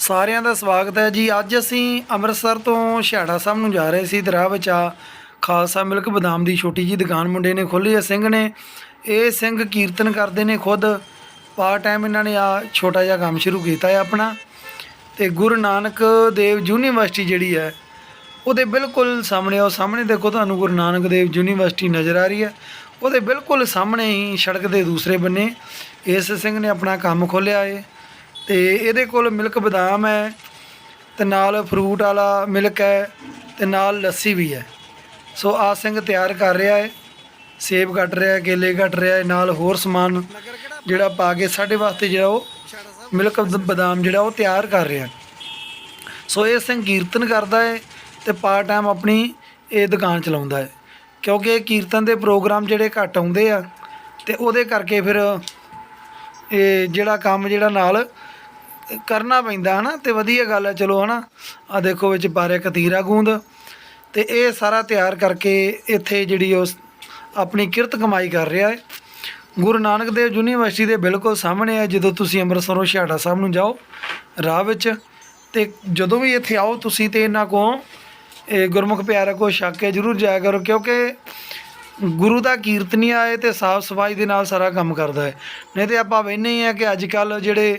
ਸਾਰਿਆਂ ਦਾ ਸਵਾਗਤ ਹੈ ਜੀ। ਅੱਜ ਅਸੀਂ ਅੰਮ੍ਰਿਤਸਰ ਤੋਂ ਛਿਹਾੜਾ ਸਾਹਿਬ ਨੂੰ ਜਾ ਰਹੇ ਸੀ ਤੇ ਰਾਹ ਵਿੱਚ ਆ ਖਾਲਸਾ ਮਿਲਕ ਬਦਾਮ ਦੀ ਛੋਟੀ ਜੀ ਦੁਕਾਨ ਮੁੰਡੇ ਨੇ ਖੋਲ੍ਹੀ ਹੈ, ਸਿੰਘ ਨੇ। ਇਹ ਸਿੰਘ ਕੀਰਤਨ ਕਰਦੇ ਨੇ ਖੁਦ। ਪਾਰਟ ਟਾਈਮ ਇਹਨਾਂ ਨੇ ਆ ਛੋਟਾ ਜਿਹਾ ਕੰਮ ਸ਼ੁਰੂ ਕੀਤਾ ਹੈ ਆਪਣਾ। ਤੇ ਗੁਰੂ ਨਾਨਕ ਦੇਵ ਯੂਨੀਵਰਸਿਟੀ ਜਿਹੜੀ ਹੈ, ਉਹਦੇ ਬਿਲਕੁਲ ਸਾਹਮਣੇ, ਉਹ ਸਾਹਮਣੇ ਦੇਖੋ ਤੁਹਾਨੂੰ ਗੁਰੂ ਨਾਨਕ ਦੇਵ ਯੂਨੀਵਰਸਿਟੀ ਨਜ਼ਰ ਆ ਰਹੀ ਹੈ। ਉਹਦੇ ਬਿਲਕੁਲ ਸਾਹਮਣੇ ਹੀ ਸੜਕ ਦੇ ਦੂਸਰੇ ਬੰਨੇ ਇਸ ਸਿੰਘ ਨੇ ਆਪਣਾ ਕੰਮ ਖੋਲ੍ਹਿਆ ਏ। ਤੇ ਇਹਦੇ ਕੋਲ ਮਿਲਕ ਬਦਾਮ ਹੈ, ਤੇ ਨਾਲ ਫਰੂਟ ਵਾਲਾ ਮਿਲਕ ਹੈ, ਤੇ ਨਾਲ ਲੱਸੀ ਵੀ ਹੈ। ਸੋ ਆ ਸਿੰਘ ਤਿਆਰ ਕਰ ਰਿਹਾ ਹੈ, ਸੇਬ ਕੱਟ ਰਿਹਾ ਹੈ, ਕੇਲੇ ਕੱਟ ਰਿਹਾ ਹੈ, ਨਾਲ ਹੋਰ ਸਮਾਨ ਜਿਹੜਾ ਪਾ ਕੇ ਸਾਡੇ ਵਾਸਤੇ ਜਿਹੜਾ ਉਹ ਮਿਲਕ ਬਦਾਮ ਜਿਹੜਾ ਉਹ ਤਿਆਰ ਕਰ ਰਿਹਾ ਸੋ ਇਹ ਸਿੰਘ ਕੀਰਤਨ ਕਰਦਾ ਹੈ ਤੇ ਪਾਰਟ ਟਾਈਮ ਆਪਣੀ ਇਹ ਦੁਕਾਨ ਚਲਾਉਂਦਾ ਹੈ। ਕਿਉਂਕਿ ਇਹ ਕੀਰਤਨ ਦੇ ਪ੍ਰੋਗਰਾਮ ਜਿਹੜੇ ਘੱਟ ਆਉਂਦੇ ਆ, ਤੇ ਉਹਦੇ ਕਰਕੇ ਫਿਰ ਇਹ ਜਿਹੜਾ ਕੰਮ ਜਿਹੜਾ ਨਾਲ ਕਰਨਾ ਪੈਂਦਾ ਹਨਾ, ਤੇ ਵਧੀਆ ਗੱਲ ਹੈ, ਚਲੋ ਹਨਾ। ਆ ਦੇਖੋ ਵਿੱਚ ਪਾਰੇ ਕਤੀਰਾ ਗੂੰਦ, ਤੇ ਇਹ ਸਾਰਾ ਤਿਆਰ ਕਰਕੇ ਇੱਥੇ ਜਿਹੜੀ ਉਸ ਆਪਣੀ ਕਿਰਤ ਕਮਾਈ ਕਰ ਰਿਹਾ ਹੈ। ਗੁਰੂ ਨਾਨਕ ਦੇਵ ਯੂਨੀਵਰਸਿਟੀ ਦੇ ਬਿਲਕੁਲ ਸਾਹਮਣੇ ਹੈ, ਜਦੋਂ ਤੁਸੀਂ ਅੰਮ੍ਰਿਤਸਰੋਂ ਛਿਹਾੜਾ ਸਾਹਿਬ ਨੂੰ ਜਾਓ, ਰਾਹ ਵਿੱਚ। ਤੇ ਜਦੋਂ ਵੀ ਇੱਥੇ ਆਓ ਤੁਸੀਂ ਤੇ ਇਹਨਾਂ ਕੋਲ, ਇਹ ਗੁਰਮੁਖ ਪਿਆਰਾ ਕੋ ਛੱਕ ਕੇ ਜ਼ਰੂਰ ਜਾਇਆ ਕਰੋ, ਕਿਉਂਕਿ ਗੁਰੂ ਦਾ ਕੀਰਤਨੀ ਆਏ ਤੇ ਸਾਫ਼ ਸਫ਼ਾਈ ਦੇ ਨਾਲ ਸਾਰਾ ਕੰਮ ਕਰਦਾ ਹੈ। ਨਹੀਂ ਤੇ ਆਪਾਂ ਵੇਖਦੇ ਹੀ ਆ ਕਿ ਅੱਜ ਕੱਲ ਜਿਹੜੇ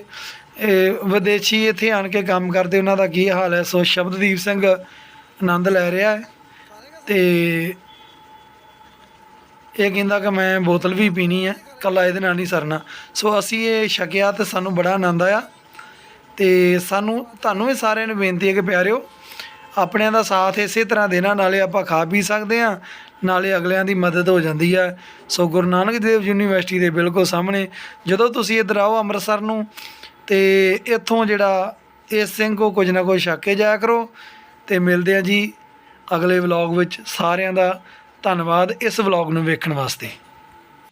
ਵਿਦੇਸ਼ੀ ਇੱਥੇ ਆਣ ਕੇ ਕੰਮ ਕਰਦੇ, ਉਹਨਾਂ ਦਾ ਕੀ ਹਾਲ ਹੈ? ਸੋ ਸ਼ਬਦਦੀਪ ਸਿੰਘ ਆਨੰਦ ਲੈ ਰਿਹਾ ਹੈ ਤੇ ਇਹ ਕਹਿੰਦਾ ਕਿ ਮੈਂ ਬੋਤਲ ਵੀ ਪੀਣੀ ਹੈ ਕੱਲਾ ਇਹਦੇ ਨਾਲ ਨਹੀਂ ਸਰਨਾ। ਸੋ ਅਸੀਂ ਇਹ ਛਕਿਆ ਤੇ ਸਾਨੂੰ ਬੜਾ ਆਨੰਦ ਆਇਆ ਤੇ ਸਾਨੂੰ, ਤੁਹਾਨੂੰ ਵੀ ਸਾਰਿਆਂ ਨੂੰ ਬੇਨਤੀ ਹੈ ਕਿ ਪਿਆਰਿਓ, ਆਪਣਿਆਂ ਦਾ ਸਾਥ ਇਸੇ ਤਰ੍ਹਾਂ ਦੇਣਾ, ਨਾਲੇ ਆਪਾਂ ਖਾ ਪੀ ਸਕਦੇ ਹਾਂ, ਨਾਲੇ ਅਗਲਿਆਂ ਦੀ ਮਦਦ ਹੋ ਜਾਂਦੀ ਹੈ। ਸੋ ਗੁਰੂ ਨਾਨਕ ਦੇਵ ਯੂਨੀਵਰਸਿਟੀ ਦੇ ਬਿਲਕੁਲ ਸਾਹਮਣੇ, ਜਦੋਂ ਤੁਸੀਂ ਇੱਧਰ ਆਓ ਅੰਮ੍ਰਿਤਸਰ ਨੂੰ ਤੇ ਇੱਥੋਂ ਜਿਹੜਾ ਇਸ ਸਿੰਘ ਕੋ ਕੁਝ ਨਾ ਕੁਝ ਛੱਕ ਕੇ ਜਾਇਆ ਕਰੋ ਤੇ ਮਿਲਦੇ ਆ ਜੀ ਅਗਲੇ ਵਲੌਗ ਵਿੱਚ ਸਾਰਿਆਂ ਦਾ ਧੰਨਵਾਦ ਇਸ ਵਲੌਗ ਨੂੰ ਵੇਖਣ ਵਾਸਤੇ।